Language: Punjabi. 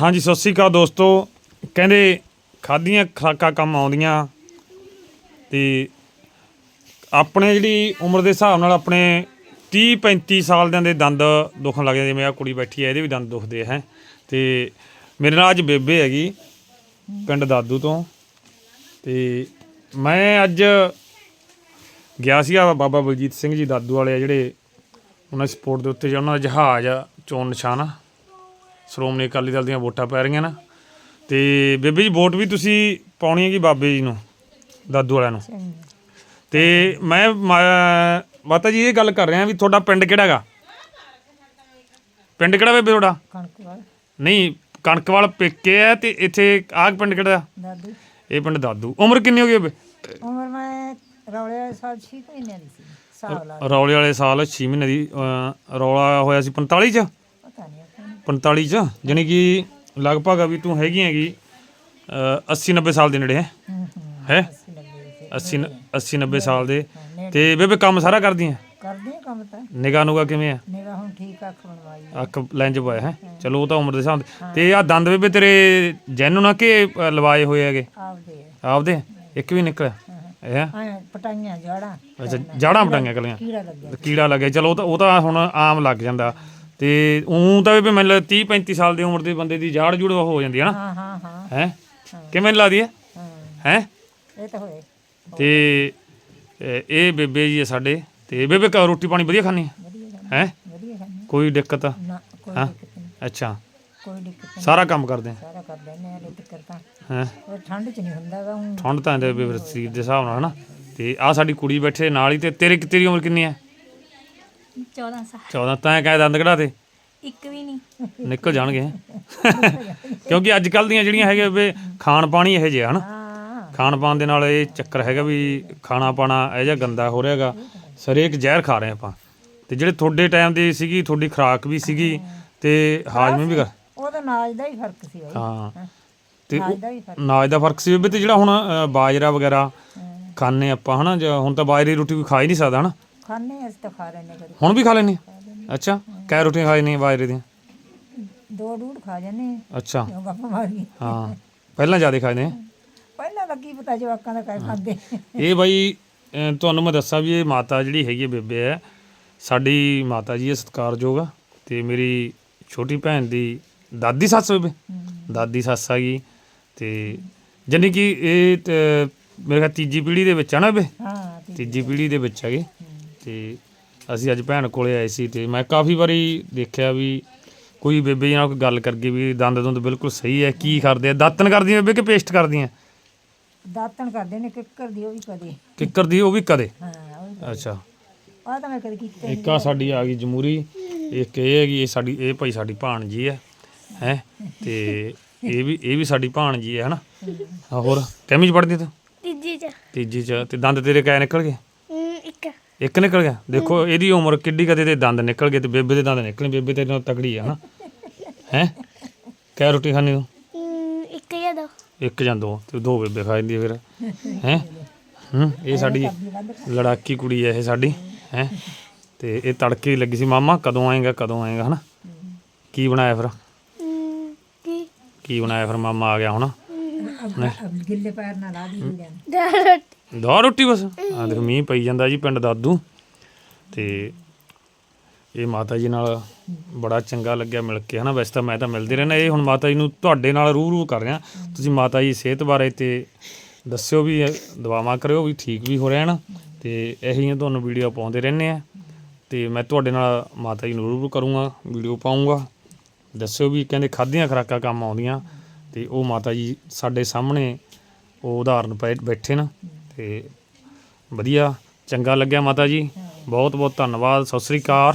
ਹਾਂਜੀ ਸਤਿ ਸ਼੍ਰੀ ਅਕਾਲ ਦੋਸਤੋ। ਕਹਿੰਦੇ ਖਾਦੀਆਂ ਖਰਾਕਾਂ ਕੰਮ ਆਉਂਦੀਆਂ ਤੇ ਆਪਣੇ ਜਿਹੜੀ ਉਮਰ ਦੇ ਹਿਸਾਬ ਨਾਲ ਆਪਣੇ 30 35 ਸਾਲ ਦੇ ਦੰਦ ਦੁਖਣ ਲੱਗ ਜਾਂਦੇ। ਜਿਵੇਂ ਆ ਕੁੜੀ ਬੈਠੀ ਹੈ ਇਹਦੇ ਵੀ ਦੰਦ ਦੁਖਦੇ ਹੈ। ਤੇ ਮੇਰੇ ਨਾਲ ਅੱਜ ਬੇਬੇ ਹੈਗੀ ਪਿੰਡ ਦਾਦੂ ਤੋਂ। ਤੇ ਮੈਂ ਅੱਜ ਗਿਆ ਸੀਗਾ ਬਾਬਾ ਬਲਜੀਤ ਸਿੰਘ ਜੀ ਦਾਦੂ ਵਾਲੇ ਆ ਜਿਹੜੇ ਉਹਨਾਂ ਸਪੋਰਟ ਦੇ ਉੱਤੇ ਜਿਹੜਾ ਉਹਨਾਂ ਦਾ ਜਹਾਜ਼ ਆ, ਚੋਣ ਨਿਸ਼ਾਨ ਆ। ਸ਼੍ਰੋਮਣੀ ਅਕਾਲੀ ਦਲ ਦੀਆਂ ਵੋਟਾਂ ਪੈ ਰਹੀਆਂ ਨਾ। ਤੇ ਬੇਬੇ ਜੀ ਵੋਟ ਵੀ ਤੁਸੀਂ ਪਾਉਣੀ ਹੈਗੀ ਬਾਬੇ ਜੀ ਨੂੰ ਦਾਦੂ ਵਾਲਿਆਂ ਨੂੰ? ਤੇ ਮੈਂ ਮਾ- ਮਾਤਾ ਜੀ ਇਹ ਗੱਲ ਕਰ ਰਿਹਾ ਵੀ ਤੁਹਾਡਾ ਪਿੰਡ ਕਿਹੜਾ ਹੈਗਾ? ਪਿੰਡ ਕਿਹੜਾ ਬੇਬੇ ਤੁਹਾਡਾ? ਕਣਕ ਵਾਲ ਨਹੀਂ ਕਣਕਵਾਲ ਪੇਕੇ ਹੈ ਤੇ ਇੱਥੇ ਆਹ ਪਿੰਡ ਕਿਹੜਾ ਦਾਦੂ। ਇਹ ਪਿੰਡ ਦਾਦੂ। ਉਮਰ ਕਿੰਨੀ ਹੋ ਗਈ ਬੇਬੇ ਉਮਰ ਮੈਂ ਰੌਲੇ ਵਾਲੇ ਸਾਲ 6 ਮਹੀਨਿਆਂ ਦੀ ਸੀ ਹਿਸਾਬ ਲਾ ਰੌਲੇ ਵਾਲੇ ਸਾਲ 6 ਮਹੀਨੇ ਦੀ ਅਹ, ਰੌਲਾ ਹੋਇਆ ਸੀ 45 ਚ। 45 ਚ ਜਾਣੀ ਕਿ ਲਗਭਗ ਵੀ ਤੂੰ ਹੈਗੀ ਹੈਗੀ ਅਹ, 80 90 ਸਾਲ ਦੇ ਨੇੜੇ ਹੈ। ਹੂੰ ਹੂੰ ਹੈ? ਅਸੀਂ ਲੱਗੇ ਸੀ 80 80 90 ਸਾਲ ਦੇ। ਤੇ ਬੇਬੇ ਕੰਮ ਸਾਰਾ ਕਰਦੀ ਹੈ? ਕਰਦੇ ਕੰਮ ਤਾਂ। ਨਿਗਾਹ ਨੂਗਾ ਕਿਵੇਂ ਆ ਮੇਰਾ ਹੁਣ ਠੀਕ ਅੱਖ ਬਣਵਾਈ ਅੱਖ ਲੈਂਜ ਪਾਇਆ ਹੈ। ਚਲੋ ਉਹ ਤਾਂ ਉਮਰ ਦੇ ਹਿਸਾਬ ਤੇ ਆ ਦੰਦ ਬੇਬੇ ਤੇਰੇ ਜੈਨੂ ਨਾ ਕਿ ਲਵਾਏ ਹੋਏ ਹੈਗੇ? ਆਪਦੇ ਆਪਦੇ? ਇੱਕ ਵੀ ਨਿਕਲਿਆ? ਆ ਪਟਾਈਆਂ ਜੜਾਂ ਅੱਛਾ ਜਾੜਾਂ ਪਟਾਈਆਂ ਕਲੀਆਂ ਕੀੜਾ ਲੱਗਿਆ। ਕੀੜਾ ਲੱਗਿਆ। ਚਲੋ ਉਹ ਤਾਂ ਹੁਣ ਆਮ ਲੱਗ ਜਾਂਦਾ। ਤੇ ਉਂ ਤਾਂ ਬੇਬੇ ਮੈਨੂੰ 30 35 ਸਾਲ ਦੀ ਉਮਰ ਦੇ ਬੰਦੇ ਦੀ ਜਾੜ ਜੁੜ ਹੋ ਜਾਂਦੀ ਹੈ ਨਾ। ਹਾਂ ਹਾਂ ਹਾਂ। ਹੈ? ਕਿਵੇਂ ਲੱਗਦੀ ਹੈ ਹਾਂ। ਹੈ? ਇਹ ਤਾਂ ਹੋਏ। ਤੇ ਇਹ ਬੇਬੇ ਜੀ ਹੈ ਸਾਡੇ। ਤੇ ਬੇਬੇ ਕ- ਰੋਟੀ ਪਾਣੀ ਵਧੀਆ ਖਾਣੀ ਹੈ? ਖਾਂਦੇ ਕੋਈ ਦਿੱਕਤ? ਨਾ ਕੋਈ ਦਿੱਕਤ ਨਹੀਂ। ਅੱਛਾ। ਕੋਈ ਦਿੱਕਤ ਨਹੀਂ। ਸਾਰਾ ਕੰਮ ਕਰਦੇ ਸਾਰਾ ਕਰ ਲੈਨੇ ਆ ਦਿੱਕਤ ਤਾਂ। ਹੈ? ਠੰਡ ਚ ਨਹੀਂ ਹੁੰਦਾ ਗਾ ਹੁਣ ਠੰਡ ਤਾਂ ਬੇਬੇ ਸਰੀਰ ਦੇ ਹਿਸਾਬ ਨਾਲ ਹਨਾ? ਤੇ ਆ ਸਾਡੀ ਕੁੜੀ ਬੈਠੇ ਨਾਲ ਹੀ ਤੇ ਤੇਰੇ ਤੇਰੀ ਉਮਰ ਕਿੰਨੀ ਹੈ 14 ਸਾਲ। 14 ਤਾਂ ਕਹਿ ਦੰਦ ਕਢਾ ਤੇ ਇੱਕ ਵੀ ਨਹੀਂ। ਨਿਕਲ ਜਾਣਗੇ। ਕਿਉਂਕਿ ਅੱਜ ਕੱਲ ਦੀਆਂ ਜਿਹੜੀਆਂ ਹੈਗੇ ਵੇ ਖਾਣ ਪਾਣੀ ਇਹੋ ਜਿਹਾ ਹਨਾ? ਖਾਣ ਪਾਣ ਦੇ ਨਾਲ ਇਹ ਚੱਕਰ ਹੈਗਾ ਵੀ ਖਾਣਾ ਪਾਣਾ ਇਹ ਜਿਹਾ ਗੰਦਾ ਹੋ ਰਿਹਾਗਾ ਸਰੇਕ ਜ਼ਹਿਰ ਖਾ ਰਹੇ ਆਪਾਂ। ਤੇ ਜਿਹੜੇ ਤੁਹਾਡੇ ਟਾਈਮ ਦੀ ਸੀਗੀ ਤੁਹਾਡੀ ਖੁਰਾਕ ਵੀ ਸੀਗੀ ਤੇ ਹਾਜ਼ਮੇ ਵੀ ਕਰ ਉਹਦਾ ਨਾਜ ਦਾ ਹੀ ਫ਼ਰਕ ਸੀ ਬਾਈ। ਹਾਂ। ਤੇ ਨਾਜ ਦਾ ਹੀ ਫ਼ਰਕ। ਦਾ ਸੀ ਵੀ ਤੇ ਜਿਹੜਾ ਹੁਣ ਬਾਜਰਾ ਵਗੈਰਾ ਹਾਂ। ਖਾਣੇ ਆਪਾਂ ਹਨਾ? ਜਾਂ ਹੁਣ ਤਾਂ ਬਾਜਰੇ ਦੀ ਰੋਟੀ ਕੋਈ ਖਾ ਹੀ ਨਹੀਂ ਸਕਦਾ ਹਨਾ? ਖਾਣੇ ਅਸੀਂ ਤਾਂ ਖਾ ਲੈਨੇ ਕਦੇ। ਹੁਣ ਵੀ ਖਾ ਲੈਣੀ ਅੱਛਾ ਕੈ ਰੋਟੀਆਂ ਖਾ ਲੈਣੀਆਂ ਬਾਜਰੇ ਦੀਆਂ ਦੋ ਡੂੜ ਖਾ ਜਾਂਦੇ ਅੱਛਾ। ਗੱਪ ਮਾਰੀ ਹਾਂ ਪਹਿਲਾਂ ਜ਼ਿਆਦਾ ਖਾਦੇ ਨੇ? ਪਹਿਲਾਂ ਤਾਂ ਕੀ ਪਤਾ ਜਵਾਕਾਂ ਦਾ ਕਹਿ ਖਾਂਦੇ। ਇਹ ਬਾਈ ਤੁਹਾਨੂੰ ਮੈਂ ਦੱਸਾਂ ਵੀ ਇਹ ਮਾਤਾ ਜਿਹੜੀ ਹੈਗੀ ਹੈ ਬੇਬੇ ਹੈ ਸਾਡੀ ਮਾਤਾ ਜੀ ਇਹ ਸਤਿਕਾਰਯੋਗ ਆ ਤੇ ਮੇਰੀ ਛੋਟੀ ਭੈਣ ਦੀ ਦਾਦੀ ਸੱਸ ਬੇਬੇ। ਦਾਦੀ ਸੱਸ ਆ ਗਈ ਤੇ ਜਾਣੀ ਕਿ ਇਹ ਤੇ ਮੇਰੇ ਖਿਆਲ ਤੀਜੀ ਪੀੜ੍ਹੀ ਦੇ ਵਿੱਚ ਆ ਨਾ ਬੇਬੇ? ਹਾਂ ਤੀਜੀ ਪੀੜ੍ਹੀ ਦੇ ਵਿੱਚ ਹੈਗੇ। ਤੇ ਅਸੀਂ ਅੱਜ ਭੈਣ ਕੋਲੇ ਆਏ ਸੀ ਤੇ ਮੈਂ ਕਾਫੀ ਵਾਰੀ ਦੇਖਿਆ ਵੀ ਕੋਈ ਬੇਬੇ ਜੀ ਨਾਲ ਕੋਈ ਗੱਲ ਕਰ ਗਈ ਵੀ ਦੰਦ ਦੁੰਦ ਬਿਲਕੁਲ ਸਹੀ ਹੈ ਕੀ ਕਰਦੇ ਆ? ਦਾਤਨ ਕਰਦੀਆਂ ਬੇਬੇ ਕਿ ਪੇਸਟ ਕਰਦੀਆਂ? ਦਾਤਣ ਕਰਦੇ ਨੇ ਕਿੱਕਰ ਦੀ ਉਹ ਵੀ ਕਦੇ। ਕਿੱਕਰ ਦੀ ਉਹ ਵੀ ਕਦੇ? ਹਾਂ ਉਹ ਵੀ ਅੱਛਾ। ਆਹ ਤਾਂ ਮੈਂ ਕਦੇ ਕੀਤਾ ਇੱਕ ਆ ਸਾਡੀ ਆ ਗਈ ਜਮੂਰੀ ਇੱਕ ਇਹ ਹੈਗੀ ਇਹ ਸਾਡੀ ਇਹ ਭਾਈ ਸਾਡੀ ਭਾਣਜੀ ਹੈ ਹੈ? ਤੇ ਇਹ ਵੀ ਇਹ ਵੀ ਸਾਡੀ ਭਾਣਜੀ ਹੈ ਹਨਾ? ਹਾਂ, ਹੋਰ ਕਿੰਨੀ ਚ ਪੜਦੀ ਤੂੰ? ਤੀਜੀ ਚ। ਤੀਜੀ ਚ ਤੇ ਦੰਦ ਤੇਰੇ ਕੈ ਨਿਕਲ ਗਏ? ਇੱਕ ਨਿਕਲ ਗਿਆ। ਦੇਖੋ ਇਹਦੀ ਉਮਰ ਕਿੱਡੀ ਕਦੇ ਤੇ ਦੰਦ ਨਿਕਲ ਗਏ ਤੇ ਬੇਬੇ ਦੇ ਦੰਦ ਨਿਕਲੇ ਬੇਬੇ ਤੇਰੇ ਨਾਲ ਤਗੜੀ ਹੈ ਹਨਾ ਹੈ? ਕੈ ਰੋਟੀ ਖਾਣੀ ਤੂੰ? ਹਮ, ਇੱਕ ਜਾਂ ਦੋ। ਇੱਕ ਜਾਂ ਦੋ ਤੇ ਦੋ ਬੇਬੇ ਖਾ ਜਾਂਦੀ ਫਿਰ। ਹੈ? ਹੂੰ ਇਹ ਸਾਡੀ ਲੜਾਕੀ ਕੁੜੀ ਹੈ ਇਹ ਸਾਡੀ। ਹੈ? ਤੇ ਇਹ ਤੜਕੇ ਹੀ ਲੱਗੀ ਸੀ ਮਾਮਾ ਕਦੋਂ ਆਏਗਾ ਕਦੋਂ ਆਏਗਾ ਹਨਾ? ਕੀ ਬਣਾਇਆ ਫਿਰ? ਹਮ, ਕੀ? ਕੀ ਬਣਾਇਆ ਫਿਰ ਮਾਮਾ ਆ ਗਿਆ ਹੁਣ? ਗਿੱਲੇ ਪੈਰ ਨਾਲ ਲਾ ਦੀ ਹੁੰਦੇ ਨੇ ਦਾਲ ਰੋਟੀ। ਦੋ ਰੋਟੀ ਬਸ। ਆ ਦੇਖ, ਮੀਂਹ ਪਈ ਜਾਂਦਾ ਜੀ ਪਿੰਡ ਦਾਦੂ। ਤੇ ਇਹ ਮਾਤਾ ਜੀ ਨਾਲ ਬੜਾ ਚੰਗਾ ਲੱਗਿਆ ਮਿਲ ਕੇ, ਹਨਾ? ਵੈਸੇ ਤਾਂ ਮੈਂ ਤਾਂ ਮਿਲਦੇ ਰਹਿਣਾ ਇਹ ਹੁਣ ਮਾਤਾ ਜੀ ਨੂੰ ਤੁਹਾਡੇ ਨਾਲ ਰੂ ਰੂ ਕਰ ਰਿਹਾ। ਤੁਸੀਂ ਮਾਤਾ ਜੀ ਸਿਹਤ ਬਾਰੇ ਤੇ ਦੱਸਿਓ ਵੀ ਦਵਾਵਾਂ ਕਰਿਓ ਵੀ ਠੀਕ ਵੀ ਹੋ ਰਹਿਣ। ਤੇ ਇਹੀ ਜਿਹੀਆਂ ਤੁਹਾਨੂੰ ਵੀਡੀਓ ਪਾਉਂਦੇ ਰਹਿੰਦੇ ਆ। ਤੇ ਮੈਂ ਤੁਹਾਡੇ ਨਾਲ ਮਾਤਾ ਜੀ ਨੂੰ ਰੂ ਰੂ ਕਰੂੰਗਾ, ਵੀਡੀਓ ਪਾਉਂਗਾ ਦੱਸਿਓ ਵੀ ਕਹਿੰਦੇ ਖਾਧੀਆਂ ਖਰਾਕਾਂ ਕੰਮ ਆਉਂਦੀਆਂ। ਤੇ ਉਹ ਮਾਤਾ ਜੀ ਸਾਡੇ ਸਾਹਮਣੇ ਉਹ ਉਦਾਹਰਨ ਪਏ, ਬੈਠੇ ਨਾ। ਤੇ ਵਧੀਆ ਚੰਗਾ ਲੱਗਿਆ ਮਾਤਾ ਜੀ। ਬਹੁਤ ਬਹੁਤ ਧੰਨਵਾਦ ਸਤਿ ਸ੍ਰੀ ਅਕਾਲ।